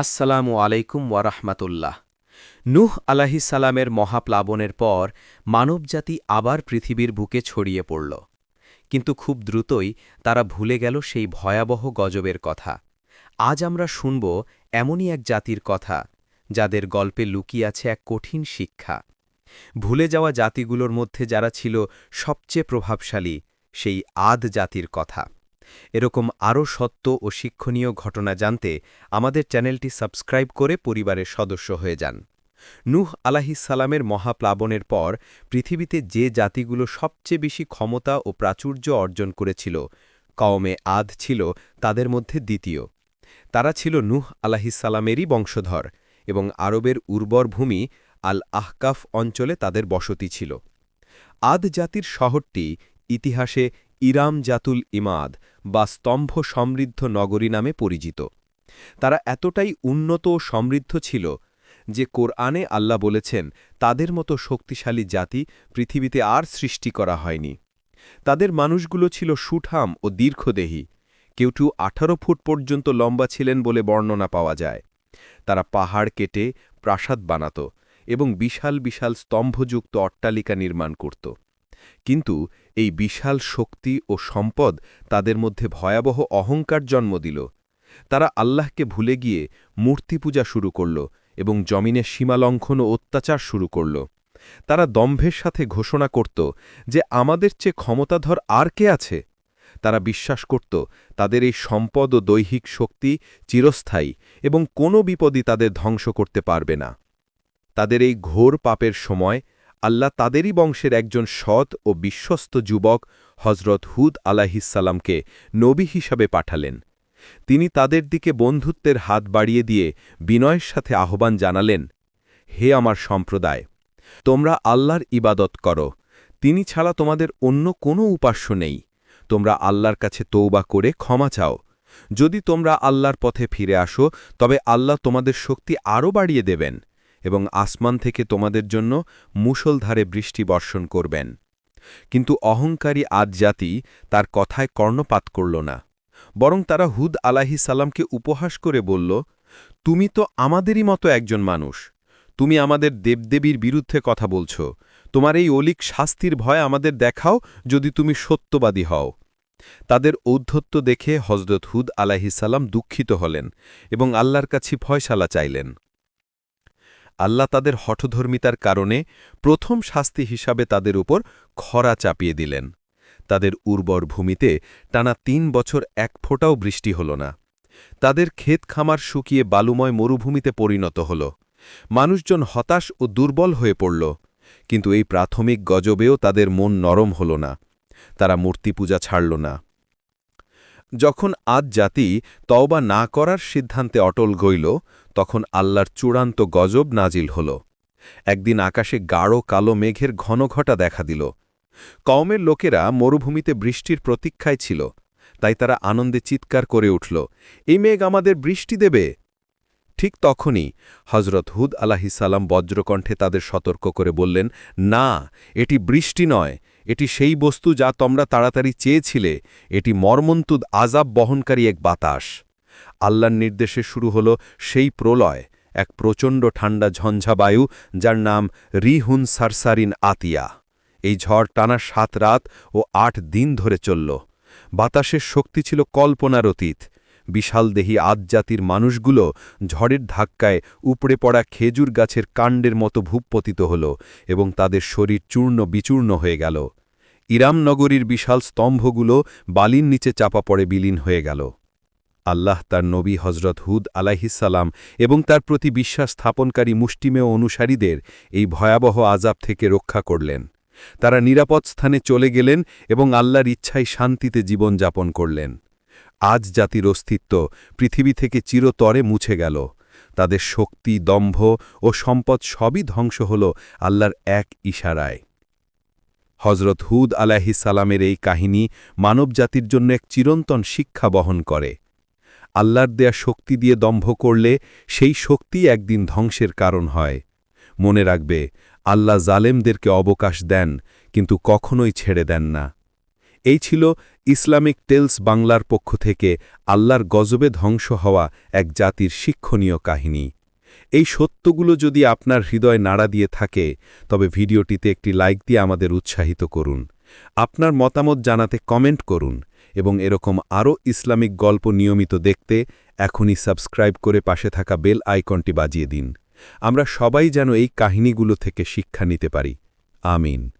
আসসালামু আলাইকুম ওয়ারাহমাতুল্লাহ নূহ আলাহিসাল্লামের মহাপ্লাবনের পর মানবজাতি আবার পৃথিবীর বুকে ছড়িয়ে পড়ল। কিন্তু খুব দ্রুতই তারা ভুলে গেল সেই ভয়াবহ গজবের কথা। আজ আমরা শুনব এমনই এক জাতির কথা, যাদের গল্পে লুকিয়ে আছে এক কঠিন শিক্ষা। ভুলে যাওয়া জাতিগুলোর মধ্যে যারা ছিল সবচেয়ে প্রভাবশালী সেই আদ জাতির কথা। এরকম আরও সত্য ও শিক্ষণীয় ঘটনা জানতে আমাদের চ্যানেলটি সাবস্ক্রাইব করে পরিবারের সদস্য হয়ে যান। নূহ আলাহিসাল্লামের মহাপ্লাবনের পর পৃথিবীতে যে জাতিগুলো সবচেয়ে বেশি ক্ষমতা ও প্রাচুর্য অর্জন করেছিল, কওমে আদ ছিল তাদের মধ্যে দ্বিতীয়। তারা ছিল নূহ আলাহিসাল্লামেরই বংশধর এবং আরবের উর্বর ভূমি আল আহকাফ অঞ্চলে তাদের বসতি ছিল। আদ জাতির শহরটি ইতিহাসে ইরাম জাতুল ইমাদ বা স্তম্ভ সমৃদ্ধ নগরী নামে পরিচিত। তারা এতটাই উন্নত ও সমৃদ্ধ ছিল যে কোরআনে আল্লাহ বলেছেন, তাদের মতো শক্তিশালী জাতি পৃথিবীতে আর সৃষ্টি করা হয়নি। তাদের মানুষগুলো ছিল সুঠাম ও দীর্ঘদেহী। কেউটু আঠারো ফুট পর্যন্ত লম্বা ছিলেন বলে বর্ণনা পাওয়া যায়। তারা পাহাড় কেটে প্রাসাদ বানাত এবং বিশাল বিশাল স্তম্ভযুক্ত অট্টালিকা নির্মাণ করত। কিন্তু এই বিশাল শক্তি ও সম্পদ তাদের মধ্যে ভয়াবহ অহংকার জন্ম দিল। তারা আল্লাহকে ভুলে গিয়ে মূর্তি পূজা শুরু করল এবং জমিনে সীমালঙ্ঘন ও অত্যাচার শুরু করল। তারা দম্ভের সাথে ঘোষণা করত যে আমাদের চেয়ে ক্ষমতাধর আর কে আছে? তারা বিশ্বাস করত তাদের এই সম্পদ ও দৈহিক শক্তি চিরস্থায়ী এবং কোনো বিপদই তাদের ধ্বংস করতে পারবে না। তাদের এই ঘোর পাপের সময় আল্লাহ তাদেরই বংশের একজন সৎ ও বিশ্বস্ত যুবক হজরত হুদ আলাহিসাল্লামকে নবী হিসাবে পাঠালেন। তিনি তাদের দিকে বন্ধুত্বের হাত বাড়িয়ে দিয়ে বিনয়ের সাথে আহ্বান জানালেন, হে আমার সম্প্রদায়, তোমরা আল্লাহর ইবাদত করো। তিনি ছাড়া তোমাদের অন্য কোনো উপাস্য নেই। তোমরা আল্লাহর কাছে তৌবা করে ক্ষমা চাও। যদি তোমরা আল্লাহর পথে ফিরে আসো, তবে আল্লাহ তোমাদের শক্তি আরও বাড়িয়ে দেবেন। এবং আসমান থেকে তোমাদের জন্য মুষলধারে বৃষ্টি বর্ষণ করবেন। কিন্তু অহংকারী আদ জাতি তার কথায় কর্ণপাত করল না, বরং তারা হুদ আলাহি সালামকে উপহাস করে বলল, তুমি তো আমাদেরই মতো একজন মানুষ, তুমি আমাদের দেবদেবীর বিরুদ্ধে কথা বলছ, তোমার এই অলিক শাস্তির ভয় আমাদের দেখাও যদি তুমি সত্যবাদী হও। তাদের ঔদ্ধত্য দেখে হজরত হুদ আলাহিসাল্লাম দুঃখিত হলেন এবং আল্লাহর কাছে ফয়সালা চাইলেন। আল্লাহ তাদের হঠধর্মিতার কারণে প্রথম শাস্তি হিসাবে তাদের উপর খরা চাপিয়ে দিলেন। তাদের উর্বর ভূমিতে টানা তিন বছর এক ফোঁটাও বৃষ্টি হল না। তাদের ক্ষেত খামার শুকিয়ে বালুময় মরুভূমিতে পরিণত হল। মানুষজন হতাশ ও দুর্বল হয়ে পড়ল, কিন্তু এই প্রাথমিক গজবেও তাদের মন নরম হল না। তারা মূর্তি পূজা ছাড়ল না। যখন আজ জাতি তওবা না করার সিদ্ধান্তে অটল গইল, তখন আল্লাহর চূড়ান্ত গজব নাজিল হল। একদিন আকাশে গাঢ় কালো মেঘের ঘনঘটা দেখা দিল। কওমের লোকেরা মরুভূমিতে বৃষ্টির প্রতীক্ষায় ছিল, তাই তারা আনন্দে চিৎকার করে উঠল এই মেঘ আমাদের বৃষ্টি দেবে? ঠিক তখনই হজরত হুদ আলাহিসাল্লাম বজ্রকণ্ঠে তাদের সতর্ক করে বললেন, না, এটি বৃষ্টি নয় এটি সেই বস্তু যা তোমরা তাড়াতাড়ি চেয়েছিলে, এটি মর্মন্তুদ আজাব বহনকারী এক বাতাস। আল্লাহর নির্দেশে শুরু হল সেই প্রলয়, এক প্রচণ্ড ঠান্ডা ঝঞ্ঝা বায়ু, যার নাম রিহুন সারসারিন আতিয়া। এই ঝড় টানা সাত রাত ও আট দিন ধরে চলল। বাতাসের শক্তি ছিল কল্পনার অতীত। বিশাল দেহি আদজাতির মানুষগুলো ঝড়ের ধাক্কায় উপড়ে পড়া খেজুর গাছের কাণ্ডের মতো ভূপতিত হল এবং তাদের শরীর চূর্ণ বিচূর্ণ হয়ে গেল। ইরামনগরীর বিশাল স্তম্ভগুলো বালির নিচে চাপা পড়ে বিলীন হয়ে গেল। আল্লাহ তার নবী হজরত হুদ আলাহিসাল্লাম এবং তার প্রতি বিশ্বাস স্থাপনকারী মুষ্টিমেয় অনুসারীদের এই ভয়াবহ আজাব থেকে রক্ষা করলেন। তারা নিরাপদ স্থানে চলে গেলেন এবং আল্লাহর ইচ্ছায় শান্তিতে জীবন যাপন করলেন। আজ জাতির অস্তিত্ব পৃথিবী থেকে চিরতরে মুছে গেল। তাদের শক্তি, দম্ভ ও সম্পদ সবই ধ্বংস হল আল্লাহর এক ইশারায়। হজরত হুদ আলাহিসাল্লামের এই কাহিনী মানবজাতির জন্য এক চিরন্তন শিক্ষা বহন করে। আল্লাহর দেয়া শক্তি দিয়ে দম্ভ করলে সেই শক্তি একদিন ধ্বংসের কারণ হয়। মনে রাখবে, আল্লাহ জালেমদেরকে অবকাশ দেন, কিন্তু কখনোই ছেড়ে দেন না। এই ছিল ইসলামিক টেলস বাংলার পক্ষ থেকে আল্লাহর গজবে ধ্বংস হওয়া এক জাতির শিক্ষণীয় কাহিনী। এই সত্যগুলো যদি আপনার হৃদয় নাড়া দিয়ে থাকে, তবে ভিডিওটিতে একটি লাইক দিয়ে আমাদের উৎসাহিত করুন। আপনার মতামত জানাতে কমেন্ট করুন এবং এরকম আরও ইসলামিক গল্প নিয়মিত দেখতে এখনই সাবস্ক্রাইব করে পাশে থাকা বেল আইকনটি বাজিয়ে দিন। আমরা সবাই যেন এই কাহিনীগুলো থেকে শিক্ষা নিতে পারি। আমিন।